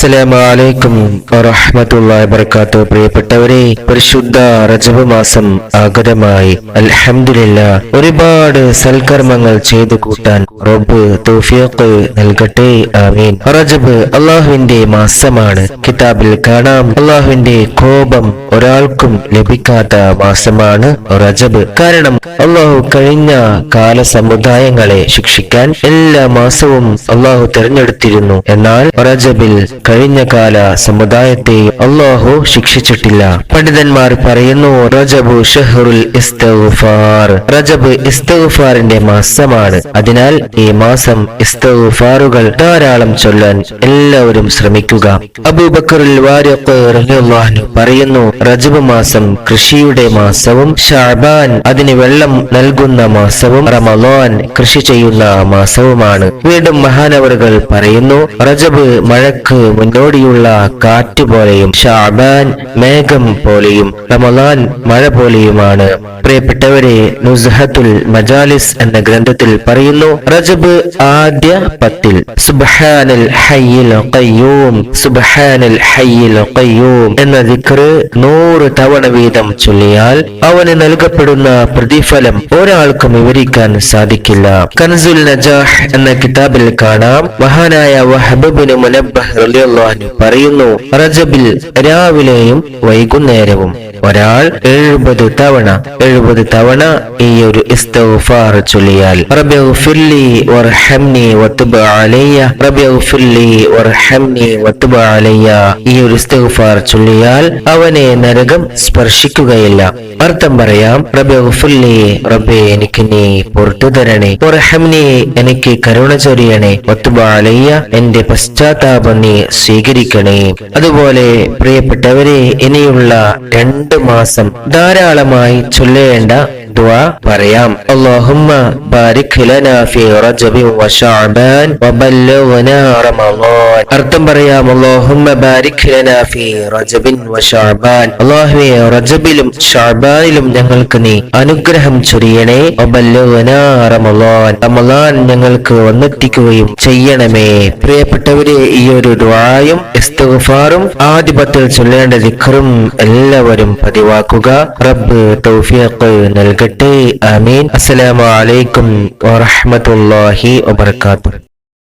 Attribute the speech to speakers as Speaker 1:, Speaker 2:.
Speaker 1: അസ്സലാമു അലൈക്കും വബറകാതുഹു. പ്രിയപ്പെട്ടവരെ പരിശുദ്ധ റജബ് മാസം ആഗതമായി. അൽഹംദുലില്ലാ ഒരുപാട് സൽക്കർമ്മങ്ങൾ ചെയ്തു കൂട്ടാൻ റബ്ബ് തൗഫീഖ് നൽകട്ടെ ആമീൻ. റജബ് അള്ളാഹുവിന്റെ മാസമാണ്. കിതാബിൽ കാണാം അള്ളാഹുവിന്റെ കോപം ഒരാൾക്കും ലഭിക്കാത്ത മാസമാണ് റജബ്. കാരണം അള്ളാഹു കഴിഞ്ഞ കാല സമുദായങ്ങളെ ശിക്ഷിക്കാൻ എല്ലാ മാസവും അള്ളാഹു തിരഞ്ഞെടുത്തിരുന്നു. എന്നാൽ റജബിൽ കഴിഞ്ഞ കാല സമുദായത്തെ അള്ളാഹു ശിക്ഷിച്ചിട്ടില്ല. പണ്ഡിതന്മാർ പറയുന്നു റജബു ഷെഹറുൽ റജബ് ഇസ്തഫാറിന്റെ മാസമാണ്. അതിനാൽ ഈ മാസം ഇസ്തഫാറുകൾ ധാരാളം ചൊല്ലാൻ എല്ലാവരും ശ്രമിക്കുക. അബൂബക്കറുൽ പറയുന്നു റജബ് മാസം കൃഷിയുടെ മാസവും ഷാബാൻ അതിന് വെള്ളം നൽകുന്ന മാസവും റമലോൻ കൃഷി ചെയ്യുന്ന മാസവുമാണ്. വീണ്ടും മഹാനവറുകൾ പറയുന്നു റജബ് മഴക്ക് മുന്നോടിയുള്ള കാറ്റ് പോലെയും ഷാബാൻ മേഘം പോലെയും റമദാൻ മഴ പോലെയുമാണ്. പ്രിയപ്പെട്ടവരെ നുസ്ഹത്തുൽ മജാലിസ് എന്ന ഗ്രന്ഥത്തിൽ പറയുന്നു റജബ് ആദ്യ പത്തിൽ സുബ്ഹാനൽ ഹയ്യിൽ ഖയ്യൂം സുബ്ഹാനൽ ഹയ്യിൽ ഖയ്യൂം എന്ന ദിക്റ് നൂറ് തവണ വീതം ചൊല്ലിയാൽ അവന് നൽകപ്പെടുന്ന പ്രതിഫലം ഒരാൾക്കും വിവരിക്കാൻ സാധിക്കില്ല. കൻസുൽ നജാഹ് എന്ന കിതാബിൽ കാണാം മഹാനായ വഹബിന് മുനബ്ബഹ് പറയുന്നു റജബിൽ രാവിലെയും വൈകുന്നേരവും. ഒരാൾ എഴുപത് തവണ എഴുപത് തവണ ഈ ഒരു ഇസ്തഗ്ഫാർ ചൊല്ലിയാൽ റബ്ബിഗ്ഫിർലി വർഹംനി വതുബ് അലയ്യ റബ്ബിഗ്ഫിർലി വർഹംനി വതുബ് അലയ്യ ഈ ഒരു ഇസ്തഗ്ഫാർ ചൊല്ലിയാൽ അവനെ നരകം സ്പർശിക്കുകയില്ല. അർത്ഥം പറയാം റബ്ബിഗ്ഫിർലി റബ്ബേ എനിക്ക് നീ പുറത്തു തരണേ വർഹംനി എനിക്ക് കരുണ ചൊരിയണേ വതുബ് അലയ്യ എന്റെ പശ്ചാത്താപം നീ സ്വീകരിക്കണേ. അതുപോലെ പ്രിയപ്പെട്ടവരെ ഇനിയുള്ള രണ്ട് മാസം ധാരാളമായി ചൊല്ലേണ്ട ദുആ പറയാം. അല്ലാഹുമ്മ അർത്ഥം പറയാം അല്ലാഹുമ്മ റജബിൻ വശഅബാൻ അല്ലാഹുവേ റജബിലും ഞങ്ങൾക്ക് നീ അനുഗ്രഹം ചൊരിയണേ. വബല്ലിഗ്നാ ഞങ്ങൾക്ക് വന്നെത്തിക്കുകയും ചെയ്യണമേ. പ്രിയപ്പെട്ടവരെ ഈ ഒരു ദുആയും ഇസ്തിഗ്ഫാറും ആദിപത്തിൽ ചൊല്ലേണ്ട ദിക്റും എല്ലാവരും പതിവാക്കുക. റബ്ബ് തൗഫീഖ് നൽകട്ടെ. ആമീൻ. അസ്സലാമു അലൈക്കും വറഹ്മത്തുള്ളാഹി വബറകാതുഹു.